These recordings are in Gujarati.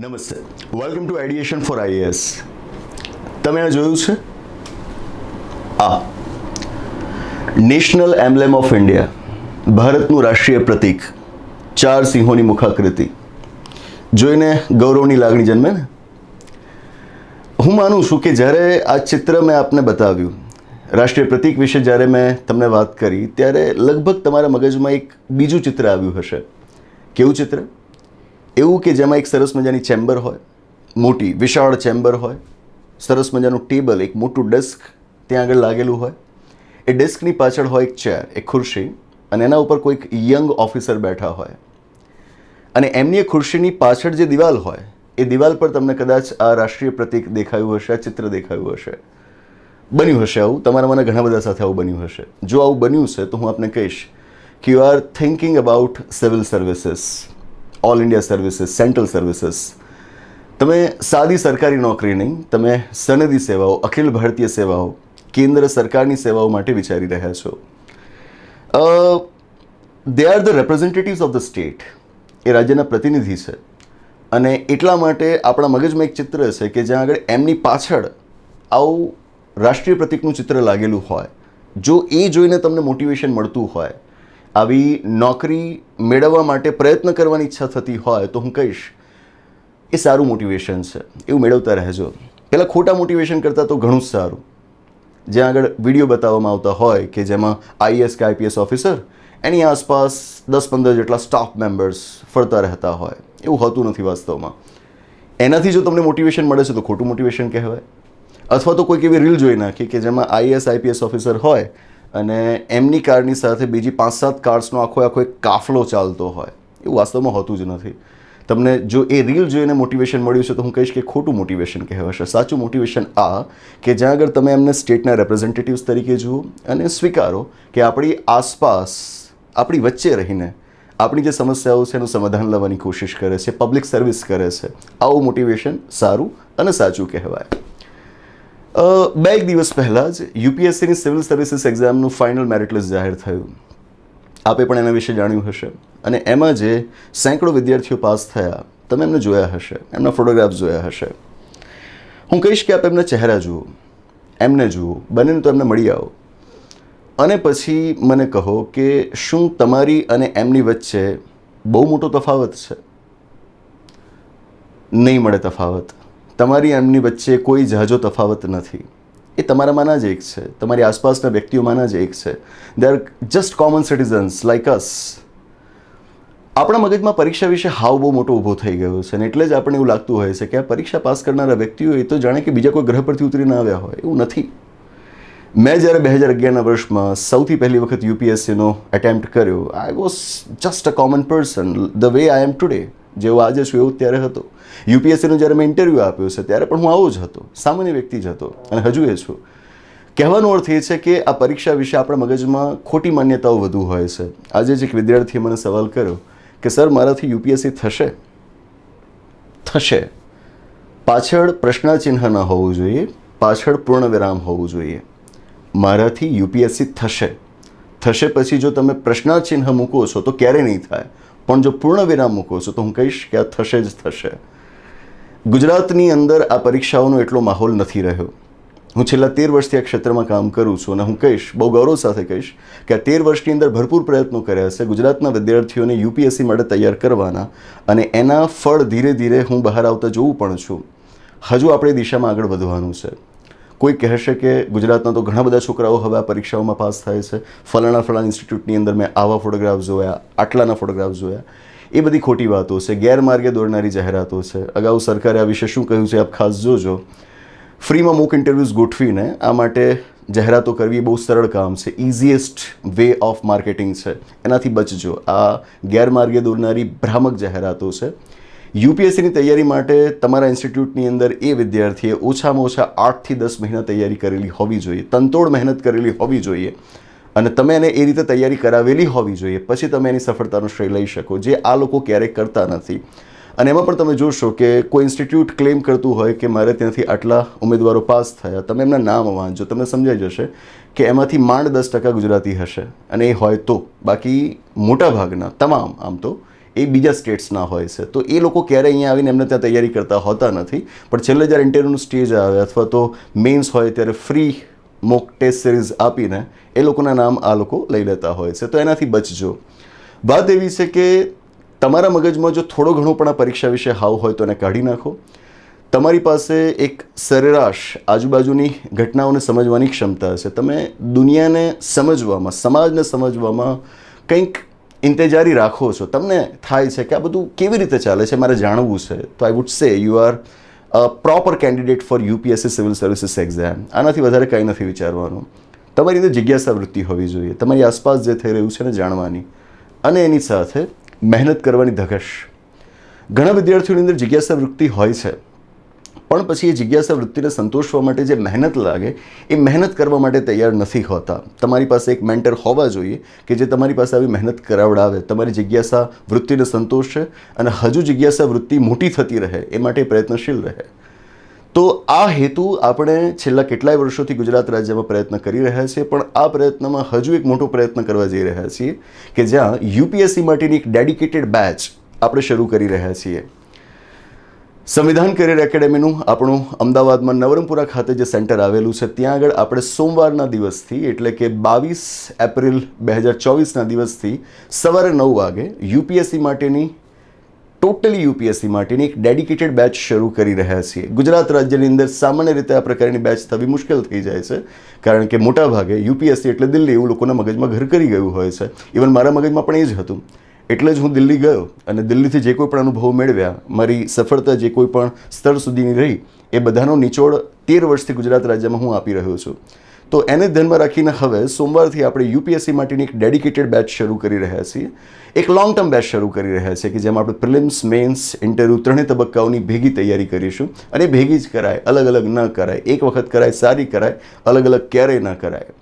નમસ્તે. Welcome to ideation for IAS તમે આ જોયું છે? આ. નેશનલ એમ્બ્લેમ ઓફ ઇન્ડિયા ભારતનું રાષ્ટ્રીય પ્રતીક. ચાર સિંહોની મુખાકૃતિ. જોઈને ગૌરવની લાગણી જન્મે ને? હું માનું છું કે જ્યારે આ ચિત્ર મેં આપને બતાવ્યું, રાષ્ટ્રીય પ્રતીક વિશે જ્યારે મેં તમને વાત કરી, ત્યારે લગભગ તમારા મગજમાં એક બીજું ચિત્ર આવ્યું હશે. કેવું ચિત્ર? એવું કે જેમાં એક સરસ મજાની ચેમ્બર હોય, મોટી, વિશાળ ચેમ્બર હોય, સરસ મજાનું ટેબલ, એક મોટું ડેસ્ક ત્યાં આગળ લાગેલું હોય. એ ડેસ્કની પાછળ હોય એક ચેર, એક ખુરશી અને એના ઉપર કોઈક યંગ ઓફિસર બેઠા હોય. અને એમની ખુરશીની પાછળ જે દિવાલ હોય, એ દિવાલ પર તમને કદાચ આ રાષ્ટ્રીય પ્રતીક દેખાયું હશે, આ ચિત્ર દેખાયું હશે. બન્યું હશે આવું. તમારા મને ઘણા બધા સાથે આવું બન્યું હશે. જો આવું બન્યું છે, તો હું આપને કહીશ કે you are thinking about civil services all India services central services તમે સાદી સરકારી નોકરી નહીં, તમે સનદી સેવાઓ, અખિલ ભારતીય સેવાઓ, કેન્દ્ર સરકારની સેવાઓ માટે વિચારી રહ્યા છો. They are the representatives of the state એ રાજ્યના પ્રતિનિધિ છે. અને એટલા માટે આપણા મગજમાં એક ચિત્ર છે કે જ્યાં આગળ એમની પાછળ આવું રાષ્ટ્રીય પ્રતિકનું ચિત્ર લાગેલું હોય. જો એ જોઈને તમને મોટિવેશન મળતું હોય આવી નોકરી મેળવવા માટે પ્રયત્ન કરવાની ઈચ્છા થતી હોય તો હું કહીશ, એ સારું મોટિવેશન છે, એવું મેળવતા રહેજો. પહેલાં ખોટા મોટિવેશન કરતાં તો ઘણું જ સારું. જ્યાં આગળ વીડિયો બતાવવામાં આવતા હોય કે જેમાં આઈએસ કે આઈપીએસ ઓફિસર એની આસપાસ દસ પંદર જેટલા સ્ટાફ મેમ્બર્સ ફરતા રહેતા હોય. એવું હોતું નથી વાસ્તવમાં. એનાથી જો તમને મોટિવેશન મળે છે તો ખોટું મોટિવેશન કહેવાય. અથવા તો કોઈક એવી રીલ જોઈ નાખી કે જેમાં આઈએસ આઈપીએસ ઓફિસર હોય અને એમની કારની સાથે બીજી પાંચ સાત કાર્સનો આખો આખો એક કાફલો ચાલતો હોય, એવું વાસ્તવમાં હોતું જ નથી. તમને જો એ રીલ જોઈને મોટિવેશન મળ્યું છે તો હું કહીશ કે ખોટું મોટિવેશન કહેવાશે. સાચું મોટિવેશન આ કે જ્યાં આગળ તમે એમને સ્ટેટના રેપ્રેઝેન્ટેટિવ્સ તરીકે જુઓ અને સ્વીકારો કે આપણી આસપાસ, આપણી વચ્ચે રહીને આપણી જે સમસ્યાઓ છે એનું સમાધાન લાવવાની કોશિશ કરે છે પબ્લિક સર્વિસ કરે છે. આવું મોટિવેશન સારું અને સાચું કહેવાય. બે એક દિવસ પહેલાં જ યુપીએસસીની સિવિલ સર્વિસીસ એક્ઝામનું ફાઇનલ મેરિટ લિસ્ટ જાહેર થયું. આપે પણ એના વિશે જાણ્યું હશે. અને એમાં જે સેંકડો વિદ્યાર્થીઓ પાસ થયા, તમે એમને જોયા હશે, એમના ફોટોગ્રાફ્સ જોયા હશે. હું કહીશ કે આપ એમના ચહેરા જુઓ, એમને જુઓ બનેને તો એમને મળી આવો. અને પછી મને કહો કે શું તમારી અને એમની વચ્ચે બહુ મોટો તફાવત છે? નહીં મળે તફાવત. તમારી એમની વચ્ચે કોઈ જહાજો તફાવત નથી. એ તમારામાંના જ એક છે. તમારી આસપાસના વ્યક્તિઓમાંના જ એક છે. They are just common citizens like us આપણા મગજમાં પરીક્ષા વિશે હાવ બહુ મોટો ઊભો થઈ ગયો છે અને એટલે જ આપણને એવું લાગતું હોય છે કે આ પરીક્ષા પાસ કરનારા વ્યક્તિઓ એ તો જાણે કે બીજા કોઈ ગ્રહ પરથી ઉતરીને આવ્યા હોય. એવું નથી. મેં જ્યારે બે હજાર અગિયારના વર્ષમાં સૌથી પહેલી વખત યુપીએસસીનો એટેમ્પ્ટ કર્યો I was just a common person the way I am today જેવો આજે છું એવું ત્યારે હતો. યુપીએસસીનો જ્યારે મેં ઇન્ટરવ્યૂ આપ્યો છે ત્યારે પણ હું આવો જ હતો, સામાન્ય વ્યક્તિ જ હતો અને હજુ એ છું. કહેવાનો અર્થ એ છે કે આ પરીક્ષા વિશે આપણા મગજમાં ખોટી માન્યતાઓ વધુ હોય છે. આજે જ એક વિદ્યાર્થીએ મને સવાલ કર્યો કે, સર, મારાથી યુપીએસસી થશે? થશે. પાછળ પ્રશ્નાચિહ્ન ન હોવું જોઈએ, પાછળ પૂર્ણ વિરામ હોવું જોઈએ. મારાથી યુપીએસસી થશે. થશે પછી જો તમે પ્રશ્નાચિહ્ન મૂકો છો તો ક્યારે નહીં થાય? પણ જો પૂર્ણ વિરામ મૂકો છો તો હું કહીશ કે આ થશે જ થશે. ગુજરાતની અંદર આ પરીક્ષાઓનો એટલો માહોલ નથી રહ્યો. હું છેલ્લા તેર વર્ષથી આ ક્ષેત્રમાં કામ કરું છું અને હું કહીશ, બહુ ગૌરવ સાથે કહીશ, કે આ તેર વર્ષની અંદર ભરપૂર પ્રયત્નો કર્યા છે ગુજરાતના વિદ્યાર્થીઓને યુપીએસસી માટે તૈયાર કરવાના અને એના ફળ ધીરે ધીરે હું બહાર આવતા જોઉં પણ છું. હજુ આપણે દિશામાં આગળ વધવાનું છે. કોઈ કહેશે કે ગુજરાતના તો ઘણા બધા છોકરાઓ હવે આ પરીક્ષાઓમાં પાસ થાય છે. ફલાણા ફલાણા ઇન્સ્ટિટ્યૂટની અંદર મેં આવા ફોટોગ્રાફ જોયા, આટલાના ફોટોગ્રાફ જોયા. એ બધી ખોટી વાતો છે, ગેરમાર્ગે દોરનારી જાહેરાતો છે. અગાઉ સરકારે આ વિશે શું કહ્યું છે આપ ખાસ જોજો. ફ્રીમાં મૂક ઇન્ટરવ્યૂઝ ગોઠવીને આ માટે જાહેરાતો કરવી બહુ સરળ કામ છે. ઇઝીએસ્ટ વે ઓફ માર્કેટિંગ છે. એનાથી બચજો. આ ગેરમાર્ગે દોરનારી ભ્રામક જાહેરાતો છે. યુપીએસસીની તૈયારી માટે તમારા ઇન્સ્ટિટ્યૂટની અંદર એ વિદ્યાર્થીએ ઓછામાં ઓછા આઠથી દસ મહિના તૈયારી કરેલી હોવી જોઈએ, તનતોડ મહેનત કરેલી હોવી જોઈએ અને તમે એને એ રીતે તૈયારી કરાવેલી હોવી જોઈએ, પછી તમે એની સફળતાનો શ્રેય લઈ શકો, જે આ લોકો ક્યારેય કરતા નથી. અને એમાં પણ તમે જોશો કે કોઈ ઇન્સ્ટિટ્યૂટ ક્લેમ કરતું હોય કે મારે ત્યાંથી આટલા ઉમેદવારો પાસ થયા, તમે એમના નામ વાંચો તમને સમજાઈ જશે કે એમાંથી માંડ દસ ટકા ગુજરાતી હશે અને એ હોય તો. બાકી મોટા ભાગના તમામ, આમ તો એ બીજા સ્ટેટ્સના હોય છે. તો એ લોકો ક્યારે અહીંયા આવીને એમને ત્યાં તૈયારી કરતા હોતા નથી. પણ છેલ્લે જ્યારે ઇન્ટરવ્યૂનું સ્ટેજ આવે અથવા તો મેન્સ હોય ત્યારે ફ્રી મોક ટેસ્ટ સિરીઝ આપીને એ લોકોના નામ આ લોકો લઈ લેતા હોય છે. તો એનાથી બચજો. વાત એવી છે કે તમારા મગજમાં જો થોડો ઘણો પણ આ પરીક્ષા વિશે હાવ હોય તો એને કાઢી નાખો. તમારી પાસે એક સરેરાશ આજુબાજુની ઘટનાઓને સમજવાની ક્ષમતા છે. તમે દુનિયાને સમજવામાં, સમાજને સમજવામાં કંઈક ઇંતેજારી રાખો છો. તમને થાય છે કે આ બધું કેવી રીતે ચાલે છે? મારે જાણવું છે. તો I would say you are a proper candidate for UPSC civil services exam આનાથી વધારે કંઈ નથી વિચારવાનું. તમારી અંદર જિજ્ઞાસા વૃત્તિ હોવી જોઈએ. તમારી આસપાસ જે થઈ રહ્યું છે ને જાણવાની. અને એની સાથે મહેનત કરવાની ધગશ. ઘણા વિદ્યાર્થીઓની અંદર જિજ્ઞાસા વૃત્તિ હોય છે. પણ પછી એ જિજ્ઞાસા વૃત્તિને સંતોષવા માટે જે મહેનત લાગે, એ મહેનત કરવા માટે તૈયાર નથી હોતા. તમારી પાસે એક મેન્ટર હોવા જોઈએ કે જે તમારી પાસે આવી મહેનત કરાવડાવે. તમારી જિજ્ઞાસા વૃત્તિને સંતોષશે અને હજુ જિજ્ઞાસા વૃત્તિ મોટી થતી રહે, એ માટે પ્રયત્નશીલ રહે. તો આ હેતુ આપણે છેલ્લા કેટલાય વર્ષોથી ગુજરાત રાજ્યમાં પ્રયત્ન કરી રહ્યા છીએ, પણ આ પ્રયત્નમાં હજુ એક મોટો પ્રયત્ન કરવા જઈ રહ્યા છીએ કે જ્યાં યુપીએસસી માટેની એક ડેડિકેટેડ બેચ આપણે શરૂ કરી રહ્યા છીએ. સંવિધાન કરિયર એકેડેમીનું આપણું અમદાવાદમાં નવરંગપુરા ખાતે જે સેન્ટર આવેલું છે, ત્યાં આગળ આપણે સોમવારના દિવસથી, એટલે કે બાવીસ એપ્રિલ બે હજાર ચોવીસના દિવસથી સવારે નવ વાગે યુપીએસસી માટેની, ટોટલી યુપીએસસી માટેની એક ડેડિકેટેડ બેચ શરૂ કરી રહ્યા છીએ. ગુજરાત રાજ્યની અંદર સામાન્ય રીતે આ પ્રકારની બેચ થવી મુશ્કેલ થઈ જાય છે, કારણ કે મોટાભાગે યુપીએસસી એટલે દિલ્હી, એવું લોકોના મગજમાં ઘર કરી ગયું હોય છે. ઇવન મારા મગજમાં પણ એ જ હતું. એટલે જ હું દિલ્હી ગયો અને દિલ્હીથી જે કોઈ પણ અનુભવ મેળવ્યા, મારી સફળતા જે કોઈ પણ સ્તર સુધીની રહી, એ બધાનો નિચોડ તેર વર્ષથી ગુજરાત રાજ્યમાં હું આપી રહ્યો છું. તો એને ધ્યાનમાં રાખીને હવે સોમવારથી આપણે યુપીએસસી માટેની એક ડેડિકેટેડ બેચ શરૂ કરી રહ્યા છીએ. એક લોંગ ટર્મ બેચ શરૂ કરી રહ્યા છીએ કે જેમાં આપણે પ્રિલિમ્સ મેન્સ ઇન્ટરવ્યૂ ત્રણેય તબક્કાઓની ભેગી તૈયારી કરીશું અને ભેગી જ કરાય, અલગ અલગ ન કરાય, એક વખત કરાય, સારી કરાય, અલગ અલગ ક્યારેય ન કરાય.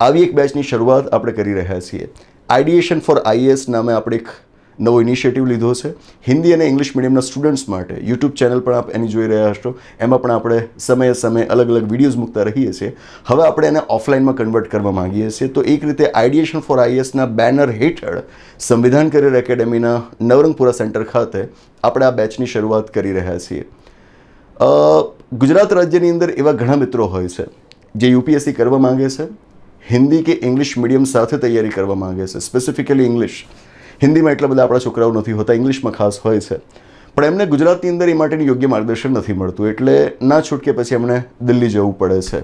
આવી એક બેચની શરૂઆત આપણે કરી રહ્યા છીએ. આઈડિએશન ફોર આઈએસ નામે આપણે એક નવો ઇનિશિયેટિવ લીધો છે. હિન્દી અને ઇંગ્લિશ મીડિયમના સ્ટુડન્ટ્સ માટે યુટ્યુબ ચેનલ પણ આપ એની જોઈ રહ્યા હશો. એમાં પણ આપણે સમયે સમયે અલગ અલગ વિડીયોઝ મૂકતા રહીએ છીએ. હવે આપણે એને ઓફલાઈનમાં કન્વર્ટ કરવા માંગીએ છીએ. તો એક રીતે આઈડિએશન ફોર આઈએસના બેનર હેઠળ સંવિધાન કરિયર એકેડેમીના નવરંગપુરા સેન્ટર ખાતે આપણે આ બેચની શરૂઆત કરી રહ્યા છીએ. ગુજરાત રાજ્યની અંદર એવા ઘણા મિત્રો હોય છે જે યુપીએસસી કરવા માંગે છે. હિન્દી કે ઇંગ્લિશ મીડિયમ સાથે તૈયારી કરવા માગે છે સ્પેસિફિકલી ઇંગ્લિશ. હિન્દીમાં એટલા બધા આપણા છોકરાઓ નથી હોતા, ઇંગ્લિશમાં ખાસ હોય છે. પણ એમને ગુજરાતની અંદર એ માટેનું યોગ્ય માર્ગદર્શન નથી મળતું, એટલે ના છૂટકે પછી એમણે દિલ્હી જવું પડે છે.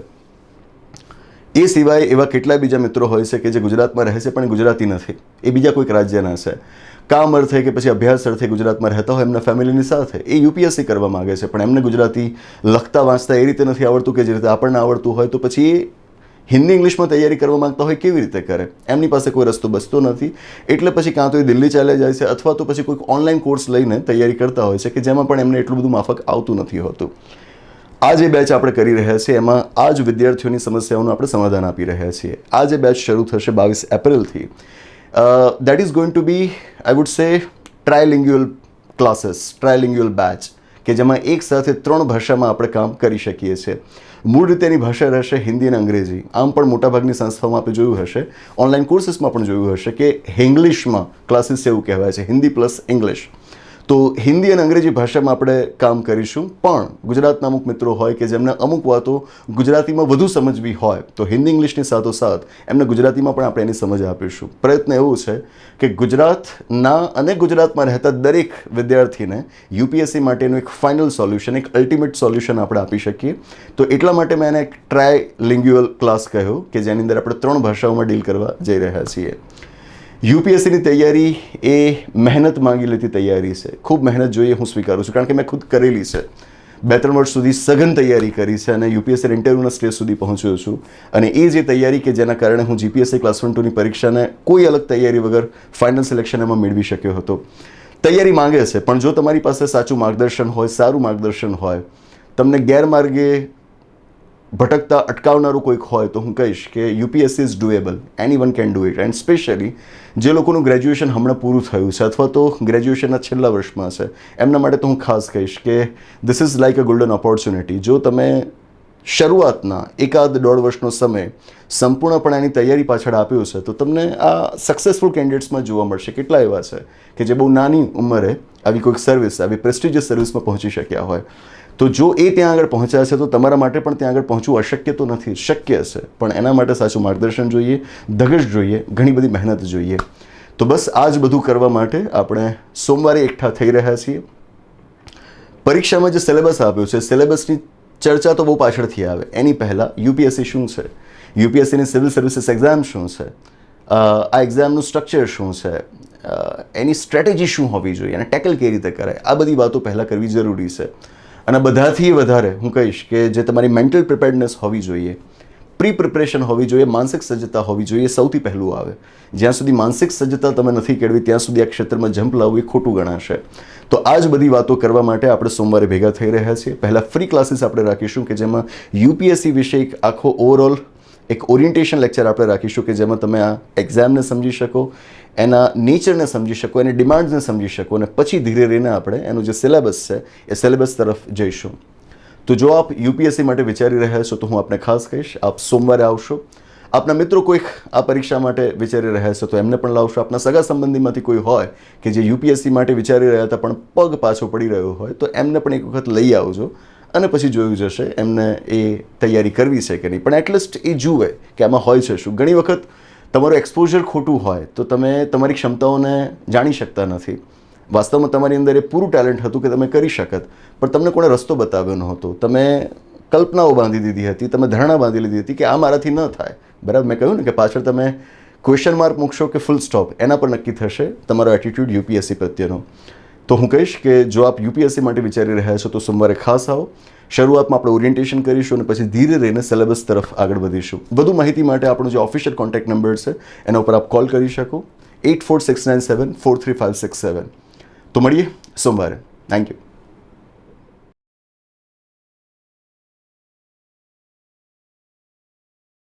એ સિવાય એવા કેટલાય બીજા મિત્રો હોય છે કે જે ગુજરાતમાં રહે છે, પણ ગુજરાતી નથી. એ બીજા કોઈક રાજ્યના છે. કામ અર્થે કે પછી અભ્યાસ અર્થે ગુજરાતમાં રહેતા હોય, એમના ફેમિલીની સાથે. એ યુપીએસસી કરવા માગે છે, પણ એમને ગુજરાતી લખતા વાંચતા એ રીતે નથી આવડતું કે જે રીતે આપણને આવડતું હોય, તો પછી હિન્દી ઇંગ્લિશમાં તૈયારી કરવા માગતા હોય કેવી રીતે કરે? એમની પાસે કોઈ રસ્તો બસતો નથી. એટલે પછી કાં તો એ દિલ્હી ચાલ્યા જાય છે અથવા તો પછી કોઈક ઓનલાઈન કોર્સ લઈને તૈયારી કરતા હોય છે કે જેમાં પણ એમને એટલું બધું માફક આવતું નથી હોતું. આ જે બેચ આપણે કરી રહ્યા છીએ, એમાં આ જ વિદ્યાર્થીઓની સમસ્યાઓનું આપણે સમાધાન આપી રહ્યા છીએ. આ જે બેચ શરૂ થશે બાવીસ એપ્રિલથી that is going to be I would say trilingual classes ટ્રાયલિંગ્યુઅલ batch કે જેમાં એક સાથે ત્રણ ભાષામાં આપણે કામ કરી શકીએ છીએ. મૂળ રીતે ભાષા રહેશે હિન્દી અને અંગ્રેજી. આમ પણ મોટાભાગની સંસ્થાઓમાં આપણે જોયું હશે. ઓનલાઈન કોર્સીસમાં પણ જોયું હશે કે હિંગ્લિશમાં ક્લાસીસ એવું કહેવાય છે. હિન્દી પ્લસ ઇંગ્લિશ તો હિન્દી અને અંગ્રેજી ભાષામાં આપણે કામ કરીશું. પણ ગુજરાતના અમુક મિત્રો હોય કે જેમને અમુક વાતો ગુજરાતીમાં વધુ સમજવી હોય, તો હિન્દી ઇંગ્લિશની સાથોસાથ એમને ગુજરાતીમાં પણ આપણે એની સમજ આપીશું. પ્રયત્ન એવો છે કે ગુજરાતના અને ગુજરાતમાં રહેતા દરેક વિદ્યાર્થીને યુપીએસસી માટેનું એક ફાઇનલ સોલ્યુશન એક અલ્ટિમેટ સોલ્યુશન આપણે આપી શકીએ. તો એટલા માટે મેં એને એક ટ્રાય લિંગ્યુઅલ ક્લાસ કહ્યો કે જેની અંદર આપણે ત્રણ ભાષાઓમાં ડીલ કરવા જઈ રહ્યા છીએ. યુપીએસસીની તૈયારી એ મહેનત માંગી લેતી તૈયારી છે. ખૂબ મહેનત જોઈએ હું સ્વીકારું છું, કારણ કે મેં ખુદ કરેલી છે. બે ત્રણ વર્ષ સુધી સઘન તૈયારી કરી છે અને યુપીએસસી ઇન્ટરવ્યૂના સ્ટેજ સુધી પહોંચ્યો છું. અને એ જે તૈયારી કે જેના કારણે હું જીપીએસસી ક્લાસ વન, ટુની પરીક્ષાને કોઈ અલગ તૈયારી વગર ફાઇનલ સિલેક્શન એમાં મેળવી શક્યો હતો. તૈયારી માંગે છે, પણ જો તમારી પાસે સાચું માર્ગદર્શન હોય, સારું માર્ગદર્શન હોય, તમને ગેરમાર્ગે ભટકતા, અટકાવનારું કોઈક હોય તો હું કહીશ કે UPSC is doable anyone can do it and specially જે લોકોનું ગ્રેજ્યુએશન હમણાં પૂરું થયું છે અથવા તો ગ્રેજ્યુએશનના છેલ્લા વર્ષમાં છે, એમના માટે તો હું ખાસ કહીશ કે this is like a golden opportunity જો તમે શરૂઆતના એકાદ દોઢ વર્ષનો સમય સંપૂર્ણપણે એની તૈયારી પાછળ આપ્યો છે, તો તમને આ સક્સેસફુલ કેન્ડિડેટ્સમાં જોવા મળશે. કેટલા એવા છે કે જે બહુ નાની ઉંમરે આવી કોઈક સર્વિસ આવી પ્રેસ્ટિજિયસ સર્વિસમાં પહોંચી શક્યા હોય. તો જો એ ત્યાં આગળ પહોંચ્યા છે તો તમારા માટે પણ ત્યાં આગળ પહોંચવું અશક્ય તો નથી, શક્ય છે. પણ એના માટે સાચું માર્ગદર્શન જોઈએ, ધગશ જોઈએ, ઘણી બધી મહેનત જોઈએ. તો બસ આ જ બધું કરવા માટે આપણે સોમવારે એકઠા થઈ રહ્યા છીએ. પરીક્ષામાં જે સિલેબસ આપ્યો છે, સિલેબસની ચર્ચા તો બહુ પાછળથી આવે. એની પહેલાં યુપીએસસી શું છે? યુપીએસસીની સિવિલ સર્વિસીસ એક્ઝામ શું છે? આ એક્ઝામનું સ્ટ્રક્ચર શું છે? એની સ્ટ્રેટેજી શું હોવી જોઈએ? અને ટેકલ કઈ રીતે કરાય? આ બધી વાતો પહેલાં કરવી જરૂરી છે. અને બધાથી વધારે હું કહીશ કે જે તમારી મેન્ટલ પ્રિપેર્ડનેસ હોવી જોઈએ પ્રી પ્રિપરેશન હોવી જોઈએ, માનસિક સજ્જતા હોવી જોઈએ સૌથી પહેલું આવે. જ્યાં સુધી માનસિક સજ્જતા તમે નથી કેળવી, ત્યાં સુધી આ ક્ષેત્રમાં જંપ લાવવું એ ખોટું ગણાશે. તો આ જ બધી વાતો કરવા માટે આપણે સોમવારે ભેગા થઈ રહ્યા છીએ. પહેલાં ફ્રી ક્લાસીસ આપણે રાખીશું કે જેમાં યુપીએસસી વિશે એક આખો ઓવરઓલ એક ઓરિએન્ટેશન લેક્ચર આપણે રાખીશું કે જેમાં તમે આ એક્ઝામને સમજી શકો. એના નેચરને સમજી શકો, એની ડિમાન્ડ્સને સમજી શકો અને પછી ધીરે ધીરે આપણે એનું જે સિલેબસ છે, એ સિલેબસ તરફ જઈશું. તો જો આપ યુપીએસસી માટે વિચારી રહ્યા છો તો હું આપને ખાસ કહીશ, આપ સોમવારે આવશો. આપના મિત્રો કોઈક આ પરીક્ષા માટે વિચારી રહ્યા છે તો એમને પણ લાવશો. આપના સગા સંબંધીમાંથી કોઈ હોય કે જે યુપીએસસી માટે વિચારી રહ્યા હતા પણ પગ પાછો પડી રહ્યો હોય તો એમને પણ એક વખત લઈ આવજો અને પછી જોયું જશે એમને એ તૈયારી કરવી છે કે નહીં. પણ એટલીસ્ટ એ જુએ કે આમાં હોય છે શું. ઘણી વખત તમારું એક્સપોઝર ખોટું હોય, તો તમે તમારી ક્ષમતાઓને જાણી શકતા નથી. વાસ્તવમાં તમારી અંદર એ પૂરું ટેલેન્ટ હતું કે તમે કરી શકત, પણ તમને કોણે રસ્તો બતાવ્યો હતો તમે કલ્પનાઓ બાંધી દીધી હતી, તમે ધારણા બાંધી લીધી હતી કે આ મારાથી ન થાય. બરાબર, મેં કહ્યું ને કે પાછળ તમે ક્વેશ્ચન માર્ક મૂકશો કે ફૂલ સ્ટોપ એના પર નક્કી થશે તમારો એટીટ્યૂડ યુપીએસસી પ્રત્યેનો. તો હું કહીશ કે જો આપ યુપીએસસી માટે વિચારી રહ્યા છો, તો સોમવારે ખાસ આવો. શરૂઆતમાં આપણે ઓરિએન્ટેશન કરીશું અને પછી ધીરે રહીને સિલેબસ તરફ આગળ વધીશું. વધુ માહિતી માટે આપણો જે ઓફિશિયલ કોન્ટેક્ટ નંબર છે, એના ઉપર આપ કોલ કરી શકો. At four six nine seven four three five six seven તો મળીએ સોમવારે. Thank you